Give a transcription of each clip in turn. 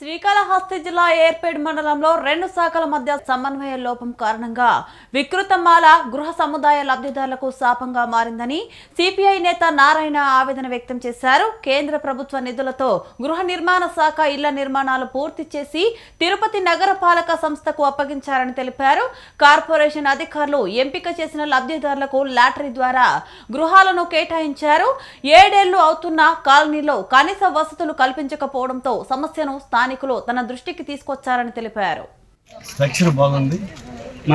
శ్రీకాళహస్తి జిల్లా ఏర్పేడ్ మండలంలో రెండు శాఖల మధ్య సమన్వయ లోపం కారణంగా వికృతమాల గృహ సముదాయ లబ్ధిదారులకు శాపంగా మారిందని సిపిఐ నేత నారాయణ ఆవేదన వ్యక్తం చేశారు. కేంద్ర ప్రభుత్వ నిధులతో గృహ నిర్మాణ శాఖ ఇళ్ళ నిర్మాణాలు పూర్తి చేసి తిరుపతి నగరపాలక సంస్థకు అప్పగించారని తెలిపారు. కార్పొరేషన్ అధికారులు ఎంపిక చేసిన లబ్ధిదారులకు లాటరీ ద్వారా గృహాలను కేటాయించారు. ఏడేళ్ళు అవుతున్న కాలనీలో కనీస వసతులు కల్పించకపోవడంతో సమస్యను స్థానికులు తన దృష్టికి తీసుకొచ్చారని తెలిపారు. స్ట్రక్చర్ బాగుంది.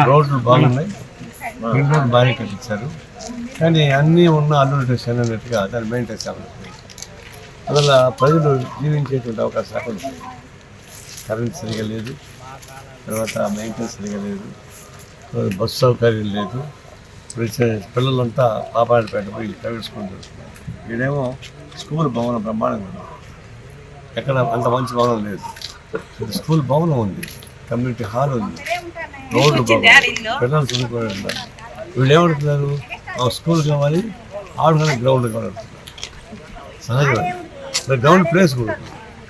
రోడ్లు బాగున్నాయి. రింగ్ రోడ్ బాగానే కట్టించారు. కానీ అన్నీ ఉన్న అల్లుడు అన్నట్టుగా దాన్ని మెయింటైన్ చేయాలి. అందువల్ల ప్రజలు జీవించేటువంటి అవకాశాలు అక్కడ ఉంటాయి కరెంట్ సరిగా లేదు. తర్వాత మెయింటెనెన్స్ సరిగా లేదు. బస్సు సౌకర్యం లేదు. పిల్లలంతా పాపాడిపేట పోయి ప్రైవేట్ స్కూల్ చదువుతున్నారు స్కూల్ భవనం బ్రహ్మాండంగా ఉంది. ఎక్కడ అంత మంచి భవనం లేదు. స్కూల్ భవనం ఉంది. కమ్యూనిటీ హాల్ ఉంది. బాగుంది. పిల్లలు చదువుకోవాలి వీళ్ళు ఏమంటున్నారు ఆ స్కూల్ కావాలి ఆడుకునే గ్రౌండ్ కావాలి సహజమే. గ్రౌండ్ ప్లేస్ కూడా.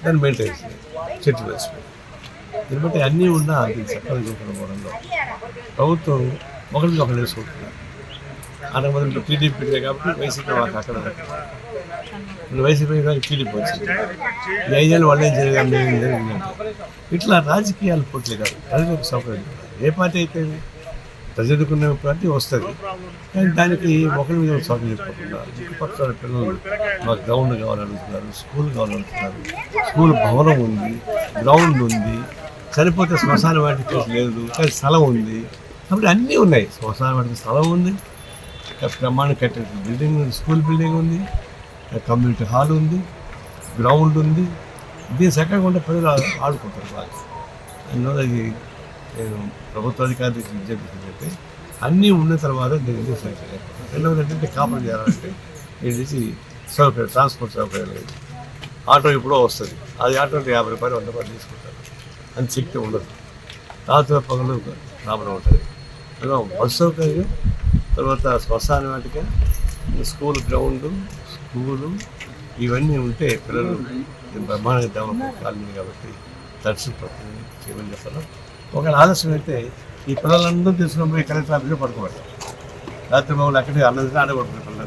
దాన్ని మెయింటైన్ చేయాలి. చెట్టు వేసి దీన్ని బట్టి అన్నీ ఉన్నా దీన్ని చక్కగా చూసుకోవడంలో ప్రభుత్వం ఒకరికి ఒకరు వేసుకుంటున్నారు అక్కడ మొదలు టీడీపీ కాబట్టి వైసీపీ మాకు అక్కడ వైసీపీ టీడీపీ వచ్చింది. ఈ ఐదేళ్ళు వాళ్ళు ఏం చేయలేదు ఏం ఇట్లా రాజకీయాలు పోట్లే కాదు. ప్రజలకు సౌకర్యం. ఏ పార్టీ అయితే ప్రజలకున్న పార్టీ వస్తుంది. కానీ దానికి ఒకరి మీద సౌకర్యం చుట్టుపక్కల పిల్లలు మాకు గ్రౌండ్ కావాలనుకుంటున్నారు స్కూల్ కావాలనుకుంటున్నారు స్కూల్ భవనం ఉంది గ్రౌండ్ ఉంది. సరిపోతే శ్మశాన వాటికి లేదు కానీ స్థలం ఉంది. కాబట్టి అన్నీ ఉన్నాయి. శ్మశాన వాటికి స్థలం ఉంది. ప్రమాణం కట్టే బిల్డింగ్ ఉంది స్కూల్ బిల్డింగ్ ఉంది కమ్యూనిటీ హాల్ ఉంది గ్రౌండ్ ఉంది. దీని చక్కగా ఉంటే ప్రజలు ఆడుకుంటారు బాగా అందువల్ల ఇది నేను ప్రభుత్వ అధికారికి విజ్ఞప్తి చెప్పి అన్నీ ఉన్న తర్వాత దీని ఎందుకు రెండవది ఏంటంటే కాపర్ చేయాలంటే దీని సౌకర్యం ట్రాన్స్పోర్ట్ సౌకర్యం లేదు. ఆటో ఇప్పుడో వస్తుంది. అది ఆటో యాభై రూపాయలు వంద రూపాయలు తీసుకుంటారు. అని శక్తి ఉండదు. రాత్రి పగలు ప్రాబ్లం ఉంటుంది. అలా బస్సు సౌకర్యం తర్వాత శ్మశాన వాటిక స్కూల్ గ్రౌండ్ స్కూలు ఇవన్నీ ఉంటే పిల్లలు బ్రహ్మాండంగా డెవలప్ కాలేదు కాబట్టి తడిసిపోతుంది చేయమని చెప్పాను ఒకవేళ ఆలస్యం అయితే ఈ పిల్లలందరూ తీసుకొని పోయి కలెక్టర్ ఆఫీస్లో పడుకోబెట్టారు రాత్రి మామూలు అక్కడే అన్నది ఆడగొడుతున్నారు పిల్లలు.